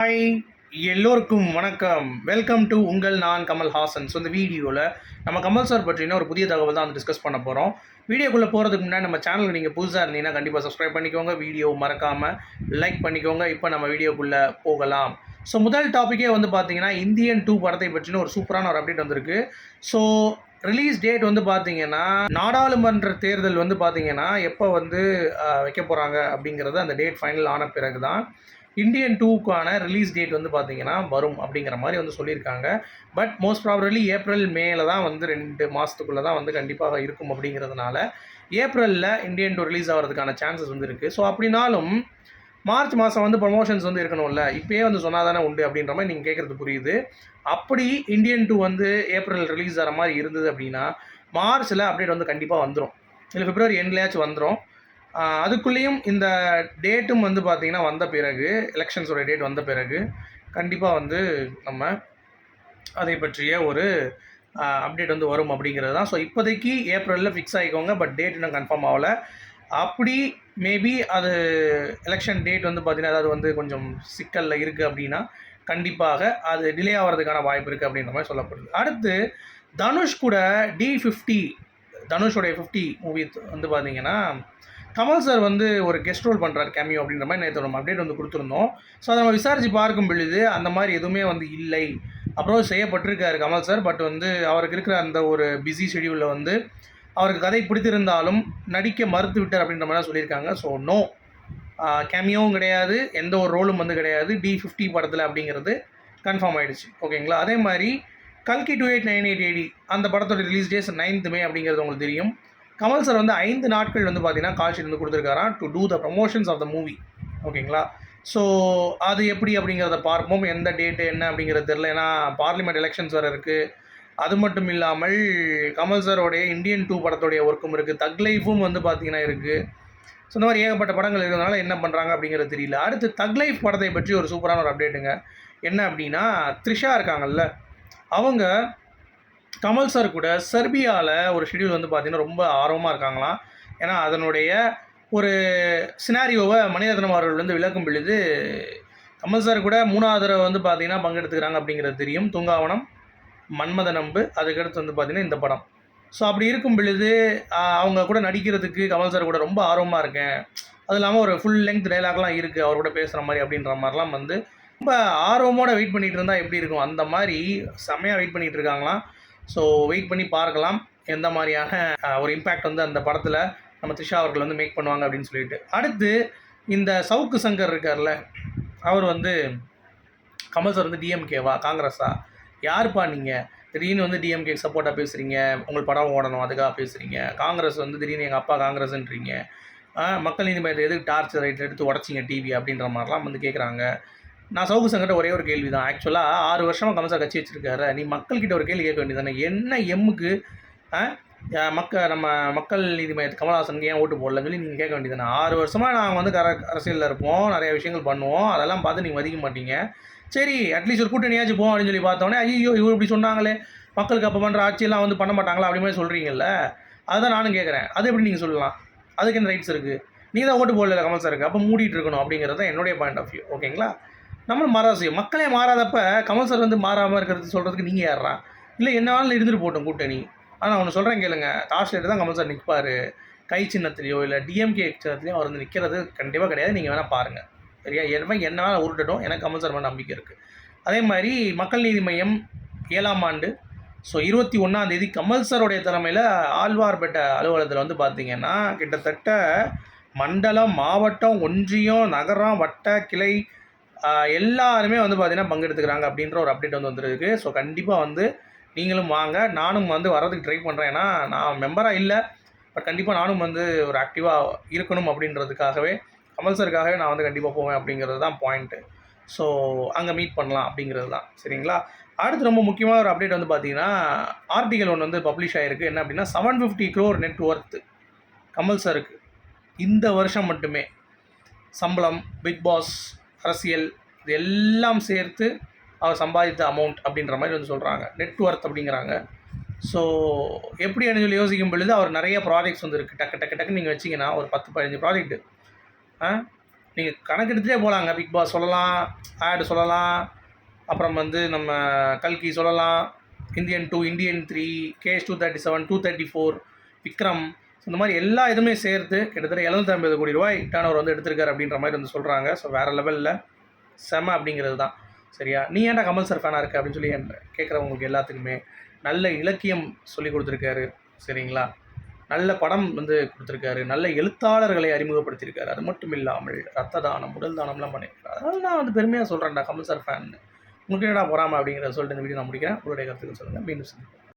Hi எல்லோருக்கும் வணக்கம். Welcome to உங்கள் நான் கமல் ஹாசன். ஸோ இந்த வீடியோவில் நம்ம கமல் சார் பற்றின ஒரு புதிய தகவல் தான் வந்து டிஸ்கஸ் பண்ண போகிறோம் வீடியோக்குள்ளே போகிறதுக்கு முன்னாடி நம்ம சேனலுக்கு நீங்கள் புதுசாக இருந்தீங்கன்னா கண்டிப்பாக சப்ஸ்கிரைப் பண்ணிக்கோங்க. வீடியோ மறக்காமல் லைக் பண்ணிக்கோங்க. இப்போ நம்ம வீடியோக்குள்ளே போகலாம். ஸோ முதல் டாப்பிக்கே வந்து பார்த்தீங்கன்னா இந்தியன் டூ படத்தை பற்றின ஒரு சூப்பரான ஒரு அப்டேட் வந்திருக்கு. ஸோ ரிலீஸ் டேட் வந்து பார்த்தீங்கன்னா நாடாளுமன்ற தேர்தல் வந்து பார்த்தீங்கன்னா எப்போ வந்து வைக்க போகிறாங்க அப்படிங்கிறது அந்த டேட் ஃபைனல் ஆன பிறகு தான் இந்தியன் டூக்கான ரிலீஸ் டேட் வந்து பார்த்தீங்கன்னா வரும் அப்படிங்கிற மாதிரி வந்து சொல்லியிருக்காங்க. பட் மோஸ்ட் ப்ராபர்லி ஏப்ரல் மேல தான் வந்து ரெண்டு மாதத்துக்குள்ளே தான் வந்து கண்டிப்பாக இருக்கும் அப்படிங்கிறதுனால ஏப்ரலில் இந்தியன் டூ ரிலீஸ் ஆகிறதுக்கான சான்சஸ் வந்து இருக்குது ஸோ அப்படின்னாலும் மார்ச் மாதம் வந்து ப்ரொமோஷன்ஸ் வந்து இருக்கணும்ல. இப்போயே வந்து சொன்னால் தானே உண்டு அப்படின்ற மாதிரி நீங்கள் கேட்குறது புரியுது. அப்படி இந்தியன் டூ வந்து ஏப்ரல் ரிலீஸ் ஆகிற மாதிரி இருந்தது அப்படின்னா மார்ச்சில் அப்டேட் வந்து கண்டிப்பாக வந்துடும் இல்லை பிப்ரவரி எண்ட்லேயாச்சும் வந்துடும் அதுக்குள்ளேயும் இந்த டேட்டும் வந்து பார்த்திங்கன்னா வந்த பிறகு எலெக்ஷன்ஸோட டேட் வந்த பிறகு கண்டிப்பாக வந்து நம்ம அதை பற்றிய ஒரு அப்டேட் வந்து வரும் அப்படிங்கிறது தான். ஸோ இப்போதைக்கு ஏப்ரலில் ஃபிக்ஸ் ஆகிக்கோங்க பட் டேட் இன்னும் கன்ஃபார்ம் ஆகலை. அப்படி மேபி அது எலெக்ஷன் டேட் வந்து பார்த்திங்கன்னா அதாவது வந்து கொஞ்சம் சிக்கலில் இருக்குது அப்படின்னா கண்டிப்பாக அது டிலே ஆகிறதுக்கான வாய்ப்பு இருக்குது அப்படின்ற மாதிரி சொல்லப்படுது. அடுத்து தனுஷ் கூட டி ஃபிஃப்டி தனுஷோடைய ஃபிஃப்டி மூவி வந்து பார்த்தீங்கன்னா கமல் சார் வந்து ஒரு கெஸ்ட் ரோல் பண்ணுறாரு கேமியோ அப்படின்ற மாதிரி நேற்று நம்ம அப்டேட் வந்து கொடுத்துருந்தோம். ஸோ அதை நம்ம விசாரித்து பார்க்கும் பொழுது அந்த மாதிரி எதுவுமே வந்து இல்லை. அப்புறம் செய்யப்பட்டிருக்காரு கமல் சார் பட் வந்து அவருக்கு இருக்கிற அந்த ஒரு பிஸி ஷெடியூலில் வந்து அவருக்கு கதை பிடித்திருந்தாலும் நடிக்க மறுத்து விட்டார் அப்படின்ற மாதிரி சொல்லியிருக்காங்க. ஸோ நோ கேமியோவும் கிடையாது எந்த ஒரு ரோலும் வந்து கிடையாது. டி ஃபிஃப்டி படத்தில் அப்படிங்கிறது கன்ஃபார்ம் ஆகிடுச்சு ஓகேங்களா? அதே மாதிரி கல்கி two eight nine eight eighty அந்த படத்தோட ரிலீஸ் டேஸ் நைன்த் மே அப்படிங்கிறது உங்களுக்கு தெரியும். கமல் சார் வந்து ஐந்து நாட்கள் வந்து பார்த்தீங்கன்னா கால் வந்து கொடுத்துருக்காராம் to to the promotions of the movie ஓகேங்களா ஸோ அது எப்படி அப்படிங்கிறத பார்ப்போம். எந்த டேட்டு என்ன அப்படிங்கிறது தெரில ஏன்னா பார்லிமெண்ட் எலெக்ஷன்ஸ் வேறு இருக்குது அது மட்டும் இல்லாமல் கமல் சாரோடைய இந்தியன் டூ படத்துடைய ஒர்க்கும் இருக்குது தக் லைஃபும் வந்து பார்த்தீங்கன்னா இருக்குது ஸோ இந்த மாதிரி ஏகப்பட்ட படங்கள் இருக்கிறதுனால என்ன பண்ணுறாங்க அப்படிங்கிறது தெரியல. அடுத்து தக் லைஃப் படத்தை பற்றி ஒரு சூப்பரான ஒரு அப்டேட்டுங்க என்ன அப்படின்னா த்ரிஷா இருக்காங்கல்ல. அவங்க கமல் சார் கூட செர்பியாவில் ஒரு ஷெடியூல் வந்து பார்த்தீங்கன்னா ரொம்ப ஆர்வமாக இருக்காங்களாம். ஏன்னா அதனுடைய ஒரு சினாரியோவை மணிரத்னம் அவர்கள் வந்து விளக்கும் பொழுது கமல் சார் கூட மூணாவது தடவை வந்து பார்த்தீங்கன்னா பங்கெடுத்துக்கிறாங்க அப்படிங்கிறது தெரியும். தூங்காவனம் மன்மத நம்பு அதுக்கடுத்து வந்து பார்த்தீங்கன்னா இந்த படம். ஸோ அப்படி இருக்கும் பொழுது அவங்க கூட நடிக்கிறதுக்கு கமல் சார் கூட ரொம்ப ஆர்வமாக இருக்கேன். அது இல்லாமல் ஒரு ஃபுல் லெங்க் டைலாக்லாம் இருக்குது அவர் கூட பேசுகிற மாதிரி அப்படின்ற மாதிரிலாம் வந்து ரொம்ப ஆர்வமோடு வெயிட் பண்ணிகிட்டு இருந்தால் எப்படி இருக்கும்? அந்த மாதிரி செம்மையாக வெயிட் பண்ணிகிட்டு இருக்காங்களாம். ஸோ வெயிட் பண்ணி பார்க்கலாம் எந்த மாதிரியான ஒரு இம்பேக்ட் வந்து அந்த படத்தில் நம்ம த்ரிஷா அவர்கள் வந்து மேக் பண்ணுவாங்க அப்படின்னு சொல்லிட்டு. அடுத்து இந்த சவுக்கு சங்கர் இருக்கார்ல அவர் வந்து கமல் சார் வந்து டிஎம்கேவா காங்கிரஸா யாருப்பா நீங்கள் திடீர்னு வந்து டிஎம்கே சப்போர்ட்டாக பேசுகிறீங்க உங்கள் படம் ஓடணும் அதுக்காக பேசுகிறீங்க காங்கிரஸ் வந்து திடீர்னு எங்கள் அப்பா காங்கிரஸ்ன்றீங்க. மக்கள் நீதி மையத்தை எதுக்கு டார்ச்சர் ரைட் எடுத்து உடச்சிங்க டிவி அப்படின்ற மாதிரிலாம் வந்து கேட்குறாங்க நான் சவுக்கு சங்கட்ட ஒரே ஒரு கேள்வி தான் ஆக்சுவலாக ஆறு வருஷமாக கமசா கட்சி வச்சுருக்காரு. நீ மக்கள்கிட்ட ஒரு கேள்வி கேட்க வேண்டியதானே என்ன எம்முக்கு ஆ, மக்க நம்ம மக்கள் நீதி மையத்து கமல்ஹாசனுக்கு ஏன் ஓட்டு போடலன்னு சொல்லி நீங்கள் கேட்க வேண்டியதானே ஆறு வருஷமாக நாங்கள் வந்து கர அரசியலில் இருப்போம் நிறைய விஷயங்கள் பண்ணுவோம். அதெல்லாம் பார்த்து நீங்கள் மதிக்க மாட்டீங்க. சரி அட்லீஸ்ட் ஒரு கூட்டணியாச்சும் போவோம் அப்படின்னு சொல்லி பார்த்தோன்னே ஐயோ இவர் இப்படி சொன்னாங்களே. மக்களுக்கு அப்போ பண்ணுற ஆட்சியெல்லாம் வந்து பண்ண மாட்டாங்களா அப்படி மாதிரி சொல்கிறீங்கல்ல அதுதான் நானும் கேட்குறேன். அது எப்படி நீங்கள் சொல்லலாம்? அதுக்கு என்ன ரைட்ஸ் இருக்குது நீ தான் ஓட்டு போடல கமல் சாருக்கு அப்போ மூடிட்டு இருக்கணும் அப்படிங்கிறது தான் என்னுடைய பாயிண்ட் ஆஃப் வியூ ஓகேங்களா நம்மளும் மாறாத செய்யும் மக்களே மாறாதப்ப கமல் சார் வந்து மாறாமல் இருக்கிறது சொல்கிறதுக்கு நீங்கள் யாரா இல்லை என்ன வேணாலும் இருந்துட்டு போட்டோம் கூட்டணி ஆனால் ஒன்று சொல்கிறேன் கேளுங்க. டார்ச் லைட்டு தான் கமல் சார் நிற்பார் கை சின்னத்துலையோ இல்லை டிஎம்கே சின்னத்துலையோ அவர் வந்து நிற்கிறது கண்டிப்பாக கிடையாது. நீங்கள் வேணால் பாருங்கள் சரியா? என்ன என்ன வேணால் உருட்டட்டும். எனக்கு கமல் சார் மேலே நம்பிக்கை இருக்குது அதே மாதிரி மக்கள் நீதி மையம் ஏழாம் ஆண்டு. ஸோ இருபத்தி ஒன்றாந்தேதி கமல் சாருடைய தலைமையில் ஆழ்வார்பேட்டை அலுவலகத்தில் வந்து பார்த்தீங்கன்னா கிட்டத்தட்ட மண்டலம் மாவட்டம் ஒன்றியம் நகரம் வட்ட கிளை எல்லாருமே வந்து பார்த்தீங்கன்னா பங்கெடுத்துக்கிறாங்க அப்படின்ற ஒரு அப்டேட் வந்து வந்துருக்கு. ஸோ கண்டிப்பாக வந்து நீங்களும் வாங்க. நானும் வந்து வரதுக்கு ட்ரை பண்ணுறேன் ஏன்னா நான் மெம்பராக இல்லை. பட் கண்டிப்பாக நானும் வந்து ஒரு ஆக்டிவாக இருக்கணும் அப்படின்றதுக்காகவே கமல் சாருக்காகவே நான் வந்து கண்டிப்பாக போவேன் அப்படிங்கிறது தான் பாயிண்ட்டு ஸோ அங்கே மீட் பண்ணலாம் அப்படிங்கிறது தான். சரிங்களா? அடுத்து ரொம்ப முக்கியமான ஒரு அப்டேட் வந்து பார்த்தீங்கன்னா ஆர்டிகல் ஒன்று வந்து பப்ளிஷ் ஆகிருக்கு என்ன அப்படின்னா seven fifty crore net worth Kamal சருக்கு இந்த வருஷம் மட்டுமே. சம்பளம் பிக் பாஸ் அரசியல் இது எல்லாம் சேர்த்து அவர் சம்பாதித்த அமௌண்ட் அப்படின்ற மாதிரி வந்து சொல்கிறாங்க நெட் ஒர்த் அப்படிங்கிறாங்க. ஸோ எப்படி சொல்லி யோசிக்கும் பொழுது அவர் நிறைய ப்ராஜெக்ட்ஸ் வந்து இருக்குது டக்கு டக்கு டக்கு நீங்கள் வச்சிங்கன்னா ஒரு பத்து பதினஞ்சு ப்ராஜெக்ட்டு ஆ? நீங்கள் கணக்கெடுத்துட்டே போகலாங்க பிக் பாஸ் சொல்லலாம் ஆடு சொல்லலாம் அப்புறம் வந்து நம்ம கல்கி சொல்லலாம் Indian two Indian three KS two thirty seven two thirty four Vikram இந்த மாதிரி எல்லா இதுவுமே சேர்த்து கிட்டத்தட்ட எழுநூற்றி ஐம்பது கோடி ரூபாய் டேர்ன் ஓவர் வந்து எடுத்திருக்காரு அப்படின்ற மாதிரி வந்து சொல்கிறாங்க ஸோ வேறு லெவலில் செம அப்படிங்கிறது தான். சரியா? நீ ஏன்டா கமல் சார் ஃபேனாக இருக்க அப்படின்னு சொல்லி கேட்குறவங்களுக்கு எல்லாத்துக்குமே நல்ல இலக்கியம் சொல்லி கொடுத்துருக்காரு. சரிங்களா? நல்ல படம் வந்து கொடுத்துருக்காரு. நல்ல எழுத்தாளர்களை அறிமுகப்படுத்தியிருக்காரு. அது மட்டும் இல்லாமல் ரத்த தானம் உடல் தானம்லாம் பண்ணியிருக்காரு. அதனால நான் வந்து பெருமையாக சொல்கிறேன்டா கமல் சார் ஃபேன் உங்களுக்கு என்னடா பொறாம அப்படிங்கிறத சொல்லிட்டு இந்த வீடியோ நான் முடிக்கிறேன். உங்களுடைய கருத்துக்கள் சொல்லுங்கள் மீண்டும் சந்திப்போம்.